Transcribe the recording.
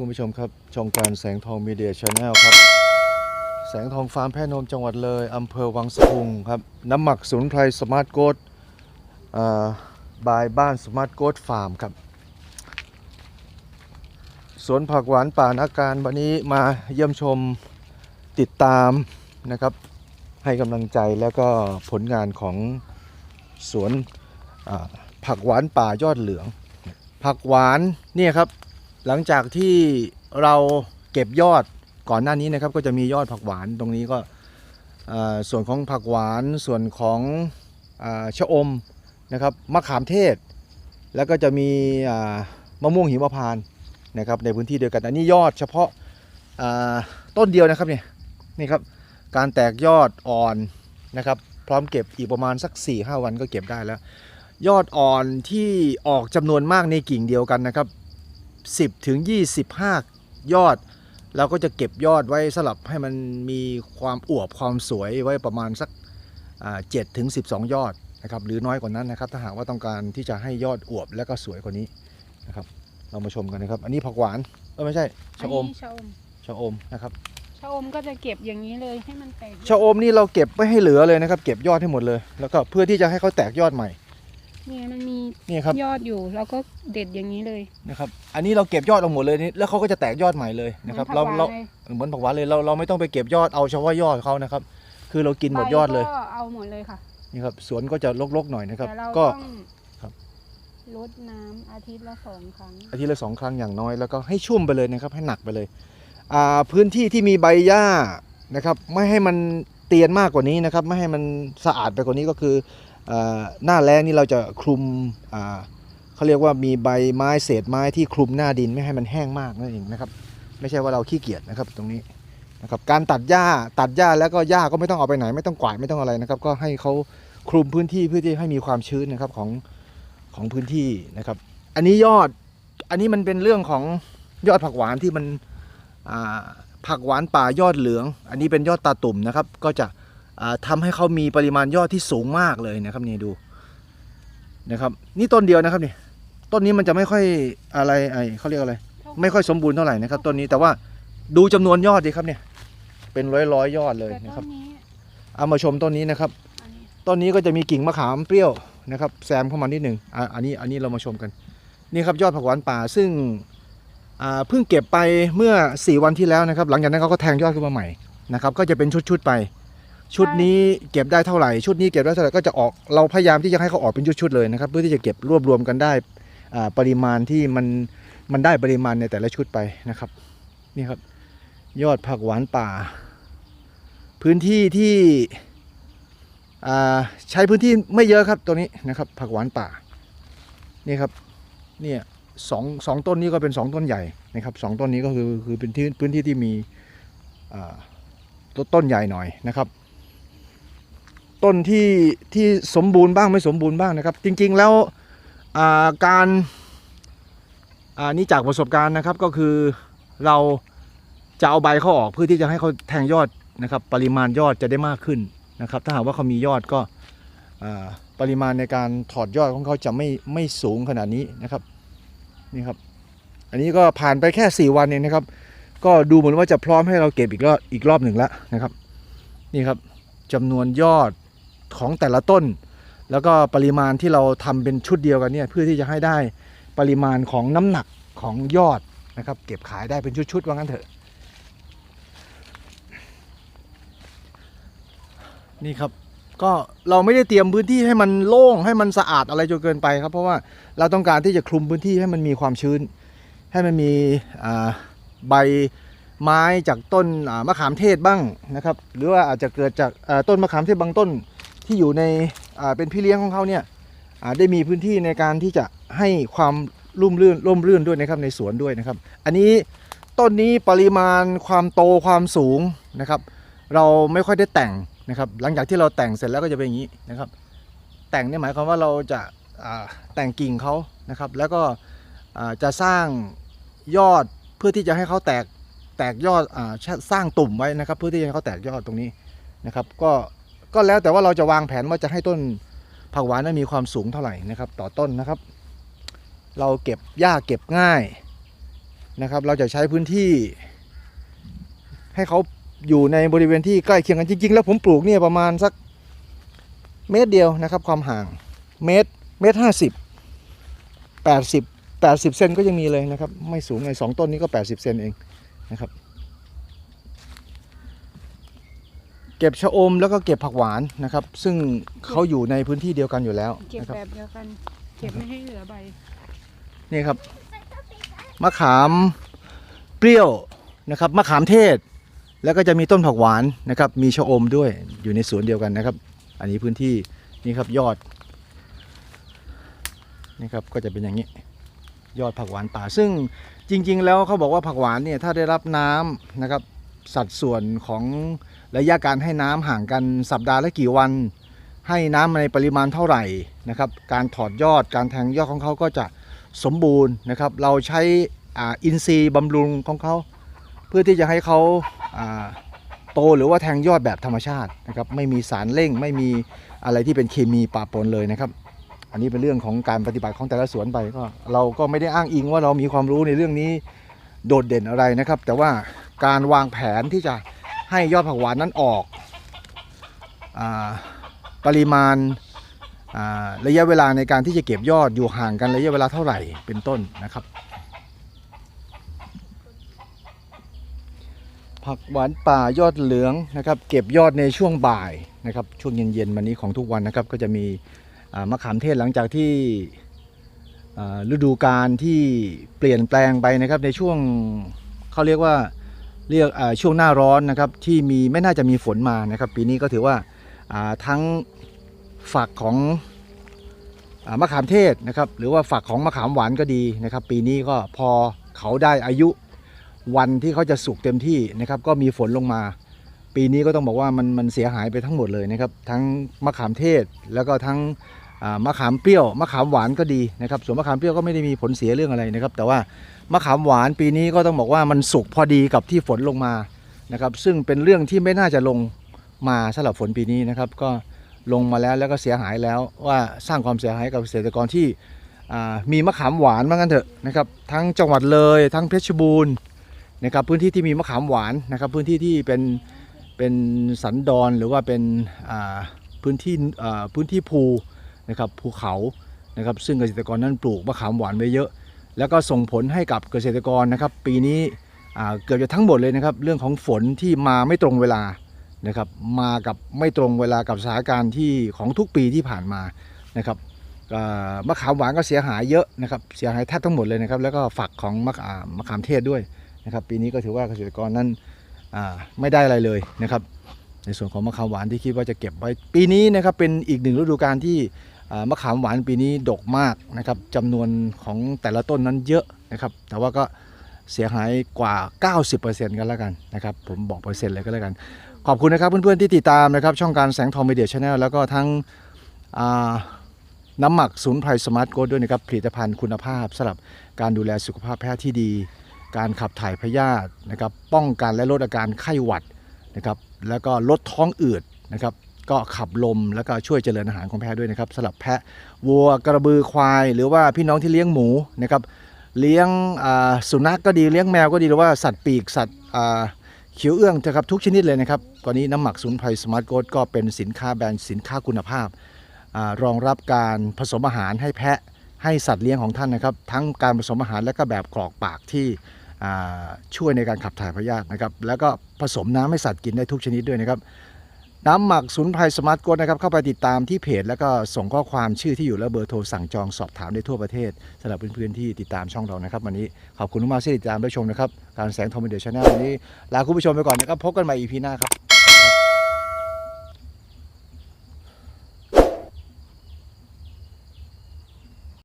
คุณผู้ชมครับช่องการแสงทองมีเดียชาแนลครับ แสงทองฟาร์มแพร่นมจังหวัดเลยอำเภอวังสะพุงครับ น้ำหมักสมุนไพรสมาร์ทโกดบายบ้านสมาร์ทโกดฟาร์มครับ สวนผักหวานป่านาการวันนี้มาเยี่ยมชมติดตามนะครับ ให้กำลังใจแล้วก็ผลงานของสวนผักหวานป่ายอดเหลือง ผักหวานเนี่ยครับ หลังจากที่เราเก็บยอดก่อนหน้านี้นะครับ ก็จะมียอดผักหวานตรงนี้ก็ส่วนของผักหวานส่วนของอชะอมนะครับมะขามเทศ แล้วก็จะมีมะม่วงหิมพานต์นะครับในพื้นที่เดียวกันอันนี้ยอดเฉพาะาต้นเดียวนะครับเนี่ยนี่ครับการแตกยอดอ่อนนะครับพร้อมเก็บอีกประมาณสัก 4-5 วันก็เก็บได้แล้ว ยอดอ่อนที่ออกจำนวนมากในกิ่งเดียวกันนะครับ 10ถึง25 ยอด เราก็จะเก็บยอดไว้สลับให้มันมีความอวบความสวยไว้ประมาณสัก7ถึง12ยอดนะครับหรือน้อยกว่านั้นนะครับ ถ้าหากว่าต้องการที่จะให้ยอดอวบและก็สวยกว่านี้นะครับ เรามาชมกันนะครับ อันนี้ผักหวานเออไม่ใช่ชะอมนนี้ชะอมชะอมนะครับชะอมก็จะเก็บอย่างนี้เลยให้มันแตกชะอมนี่เราเก็บไม่ให้เหลือเลยนะครับ เก็บยอดให้หมดเลย แล้วก็เพื่อที่จะให้เขาแตกยอดใหม่ เนี่ยมันมีนี่ครับยอดอยู่เราก็เด็ดอย่างนี้เลยนะครับ อันนี้เราเก็บยอดออกหมดเลยนี่แล้วเขาก็จะแตกยอดใหม่เลยนะครับหมืเราอผักหวเรานลยเหมือนผักหวานเลยเราเราไม่ต้องไปเก็บยอดเอาเฉพาะยอดเขานะครับ คือเรากินหมดยอดเลยใบก็เอาหมดเลยค่ะนี่ครับสวนก็จะรกๆหน่อยนะครับแต่เราก็ต้องครับลดน้ำอาทิตย์ละสองครั้ง อาทิตย์ละสองครั้งอย่างน้อยแล้วก็ให้ชุ่มไปเลยนะครับ ให้หนักไปเลยอ่าพื้นที่ที่มีใบหญ้านะครับ ไม่ให้มันเตียนมากกว่านี้นะครับ ไม่ให้มันสะอาดไปกว่านี้ก็คืออ่า หน้าแล้งนี่เราจะคลุมเขาเรียกว่ามีใบไม้เศษไม้ที่คลุมหน้าดินไม่ให้มันแห้งมากนั่นเองนะครับ ไม่ใช่ว่าเราขี้เกียจนะครับตรงนี้นะครับการตัดหญ้าตัดหญ้าแล้วก็หญ้าก็ไม่ต้องเอาไปไหน ไม่ต้องกวาดไม่ต้องอะไรนะครับ ก็ให้เขาคลุมพื้นที่เพื่อที่ให้มีความชื้นนะครับของของพื้นที่นะครับ อันนี้ยอดอันนี้มันเป็นเรื่องของยอดผักหวานที่มันผักหวานป่ายอดเหลือง อันนี้เป็นยอดตาตุ่มนะครับ ก็จะ อ่าทำให้เขามีปริมาณยอดที่สูงมากเลยนะครับนี่ดูนะครับ นี่ต้นเดียวนะครับนี่ต้นนี้มันจะไม่ค่อยอะไรไอเขาเรียกอะไร ไม่ค่อยสมบูรณ์เท่าไหร่นะครับต้นนี้แต่ว่าดูจำนวนยอดดีครับเนี่ย เป็นร้อยร้อยๆยอดเลยแต่นะคต้รับนนี้เอามาชมต้นนี้นะครับอันนี้ต้นนี้ก็จะมีกิ่งมะขามเปรี้ยวนะครับแซมเข้ามานิดหนึ่งอะอันนี้อันนี้เรามาชมกัน นี่ครับยอดผักหวานป่าซึ่งอ่าเพิ่งเก็บไปเมื่อ 4 วันที่แล้วนะครับ หลังจากนั้นเขาก็แทงยอดขึ้นมาใหม่นะครับ ก็จะเป็นชุดๆไป ชุดนี้เก็บได้เท่าไหร่ ชุดนี้เก็บได้เท่าไหร่ก็จะออกเราพยายามที่จะให้เขาออกเป็นชุดๆเลยนะครับ เพื่อที่จะเก็บรวบรวมกันได้อ่าปริมาณที่มันมันได้ปริมาณในแต่ละชุดไปนะครับนี่ครับ ยอดผักหวานป่า พื้นที่ที่อ่าใช้พื้นที่ไม่เยอะครับตัวนี้นะครับ ผักหวานป่านี่ครับเนี่ยสองสองต้นนี้ก็เป็นสองต้นใหญ่นะครับสองต้นนี้ก็คือคือเป็นที่พื้นที่ที่มีอ่าต้นต้นใหญ่หน่อยนะครับ ต้นที่ที่สมบูรณ์บ้างไม่สมบูรณ์บ้างนะครับ จริงๆแล้วาการอ่านี่จากประสบการณ์นะครับก็คือเราจะเอาใบเขาออกเพื่อที่จะให้เขาแทงยอดนะครับ ปริมาณยอดจะได้มากขึ้นนะครับ ถ้าหากว่าเขามียอดก็ปริมาณในการถอดยอดของเขาจะไม่ไม่สูงขนาดนี้นะครับนี่ครับ อันนี้ก็ผ่านไปแค่ 4 วันเองนะครับ ก็ดูเหมือนว่าจะพร้อมให้เราเก็บอีกรอบอีกรอบหนึ่งแล้วนะครับ นี่ครับจำนวนยอด ของแต่ละต้น แล้วก็ปริมาณที่เราทำเป็นชุดเดียวกันเนี่ยเพื่อที่จะให้ได้ปริมาณของน้ำหนักของยอดนะครับ เก็บขายได้เป็นชุดๆว่างั้นเถอะ นี่ครับก็เราไม่ได้เตรียมพื้นที่ให้มันโล่งให้มันสะอาดอะไรจนเกินไปครับ เพราะว่าเราต้องการที่จะคลุมพื้นที่ให้มันมีความชื้น ให้มันมีใบไม้จากต้นมะขามเทศบ้างนะครับ หรือว่าอาจจะเกิดจากต้นมะขามเทศบางต้น ที่อยู่ในอ่าเป็นพี่เลี้ยงของเขาเนี่ยอ่าได้มีพื้นที่ในการที่จะให้ความรุ่มรื่นร่มรื่นด้วยนะครับในสวนด้วยนะครับ อันนี้ต้นนี้ปริมาณความโตความสูงนะครับ เราไม่ค่อยได้แต่งนะครับ หลังจากที่เราแต่งเสร็จแล้วก็จะเป็นอย่างนี้นะครับ แต่งนี่หมายความว่าเราจะแต่งกิ่งเขานะครับ แล้วก็จะสร้างยอดเพื่อที่จะให้เขาแตกแตกยอดอสร้างตุ่มไว้นะครับ เพื่อที่จะให้เขาแตกยอดตรงนี้นะครับ ก็ ก็แล้วแต่ว่าเราจะวางแผนว่าจะให้ต้นผักหวานนั้นมีความสูงเท่าไหร่นะครับ ต่อต้นนะครับ เราเก็บหญ้าเก็บง่ายนะครับ เราจะใช้พื้นที่ ให้เขาอยู่ในบริเวณที่ใกล้เคียงกันจริง ๆ แล้วผมปลูกเนี่ยประมาณสักเมตรเดียวนะครับ ความห่างเมตรเมตรห้าสิบแปดสิบแปดสิบเซนก็ยังมีเลยนะครับ ไม่สูงเลยสองต้นนี้ก็แปดสิบเซนเองนะครับ เก็บชะอมแล้วก็เก็บผักหวานนะครับ ซึ่งเขาอยู่ในพื้นที่เดียวกันอยู่แล้วเก็บนะครับแบบเดียวกัน เก็บไม่ให้เหลือใบ นี่ครับมะขามเปรี้ยวนะครับมะขามเทศ แล้วก็จะมีต้นผักหวานนะครับ มีชะอมด้วยอยู่ในสวนเดียวกันนะครับ อันนี้พื้นที่นี่ครับยอดนี่ครับก็จะเป็นอย่างนี้ ยอดผักหวานป่า ซึ่งจริง ๆ แล้วเขาบอกว่าผักหวานเนี่ยถ้าได้รับน้ำนะครับสัดส่วนของ ระยะการให้น้ำห่างกันสัปดาห์ละกี่วัน ให้น้ำในปริมาณเท่าไหร่นะครับ การถอดยอดการแทงยอดของเขาก็จะสมบูรณ์นะครับ เราใช้อินทรีย์บำรุงของเขา เพื่อที่จะให้เขาอ่าโตหรือว่าแทงยอดแบบธรรมชาตินะครับไม่มีสารเร่งไม่มีอะไรที่เป็นเคมีปะปนเลยนะครับ อันนี้เป็นเรื่องของการปฏิบัติของแต่ละสวนไปก็เราก็ไม่ได้อ้างอิงว่าเรามีความรู้ในเรื่องนี้โดดเด่นอะไรนะครับ แต่ว่าการวางแผนที่จะ ให้ยอดผักหวานนั้นออกอปริมาณระยะเวลาในการที่จะเก็บยอดอยู่ห่างกันระยะเวลาเท่าไหร่เป็นต้นนะครับ ผักหวานป่ายอดเหลืองนะครับ เก็บยอดในช่วงบ่ายนะครับ ช่วงเย็นๆวันนี้ของทุกวันนะครับ ก็จะมีมะขามเทศหลังจากที่ฤดูกาลที่เปลี่ยนแปลงไปนะครับในช่วงเขาเรียกว่า เรียกช่วงหน้าร้อนนะครับที่มีไม่น่าจะมีฝนมานะครับ ปีนี้ก็ถือว่าทั้งฝักของอมะขามเทศนะครับหรือว่าฝักของมะขามหวานก็ดีนะครับ ปีนี้ก็พอเขาได้อายุวันที่เขาจะสุกเต็มที่นะครับ ก็มีฝนลงมา ปีนี้ก็ต้องบอกว่ามันมันเสียหายไปทั้งหมดเลยนะครับ ทั้งมะขามเทศแล้วก็ทั้ง มะขามเปรี้ยวมะขามหวานก็ดีนะครับส่วนมะขามเปรี้ยวก็ไม่ได้มีผลเสียเรื่องอะไรนะครับ แต่ว่ามะขามหวานปีนี้ก็ต้องบอกว่ามันสุกพอดีกับที่ฝนลงมานะครับ ซึ่งเป็นเรื่องที่ไม่น่าจะลงมาสำหรับฝนปีนี้นะครับ ก็ลงมาแล้วแล้วก็เสียหายแล้วว่าสร้างความเสียหายกับเกษตรกรที่มีมะขามหวานมากันเถอะนะครับทั้งจังหวัดเลยทั้งเพชรบูรณ์นะครับพื้นที่ที่มีมะขามหวานนะครับ พื้นที่ที่เป็นเป็นสันดอนหรือว่าเป็นพื้นที่พื้นที่ภู นะครับภูเขานะครับซึ่งเกษตรกรนั้นปลูกมะขามหวานไว้เยอะ แล้วก็ส่งผลให้กับเกษตรกรนะครับ ปีนี้เกือบจะทั้งหมดเลยนะครับ เรื่องของฝนที่มาไม่ตรงเวลานะครับมากับไม่ตรงเวลากับสถานการณ์ที่ของทุกปีที่ผ่านมานะครับมะขามหวานก็เสียหายเยอะนะครับเสียหายแทบทั้งหมดเลยนะครับแล้วก็ฝักของมะขามมะขามเทศด้วยนะครับปีนี้ก็ถือว่าเกษตรกรนั้นไม่ได้อะไรเลยนะครับในส่วนของมะขามหวานที่คิดว่าจะเก็บไว้ ปีนี้นะครับเป็นอีกหนึ่งฤดูกาลที่ มะขามหวานปีนี้ดกมากนะครับจำนวนของแต่ละต้นนั้นเยอะนะครับ แต่ว่าก็เสียหายกว่า 90%กันแล้วกันนะครับ ผมบอกเปอร์เซ็นต์เลยก็แล้วกัน ขอบคุณนะครับเพื่อนๆที่ติดตามนะครับ ช่องการแสงทองมีเดียชาแนลแล้วก็ทั้งน้ำหมักศูนย์ไพรสมาร์ทโกดด้วยนะครับผลิตภัณฑ์คุณภาพสำหรับการดูแลสุขภาพแพทย์ที่ดี การขับถ่ายพยาธินะครับ ป้องกันและลดอาการไข้หวัดนะครับ แล้วก็ลดท้องอืดนะครับ ก็ขับลมแล้วก็ช่วยเจริญอาหารของแพะด้วยนะครับสำหรับแพะวัวกระบือควาย หรือว่าพี่น้องที่เลี้ยงหมูนะครับเลี้ยงสุนัขก็ดีเลี้ยงแมวก็ดีหรือว่าสัตว์ปีกสัตว์เขียวเอื้องนะครับทุกชนิดเลยนะครับตอนนี้น้ำหมักสมุนไพรสมาร์ทโกดก็เป็นสินค้าแบรนด์สินค้าคุณภาพอรองรับการผสมอาหารให้แพะให้สัตว์เลี้ยงของท่านนะครับ ทั้งการผสมอาหารและก็แบบกรอกปากที่ช่วยในการขับถ่ายพยาธินะครับแล้วก็ผสมน้ำให้สัตว์กินได้ทุกชนิดด้วยนะครับ น้ำหมักสมุนไพรสมาร์ทโกดนะครับเข้าไปติดตามที่เพจ แล้วก็ส่งข้อความชื่อที่อยู่และเบอร์โทรสั่งจองสอบถามได้ทั่วประเทศสำหรับเพื่อนๆที่ติดตามช่องเรานะครับวันนี้ขอบคุณมากที่ติดตามและชมนะครับการแสงทอมเดียชาแนลวันนี้ลาคุณผู้ชมไปก่อนนะครับพบกันใหม่ EP หน้าครับ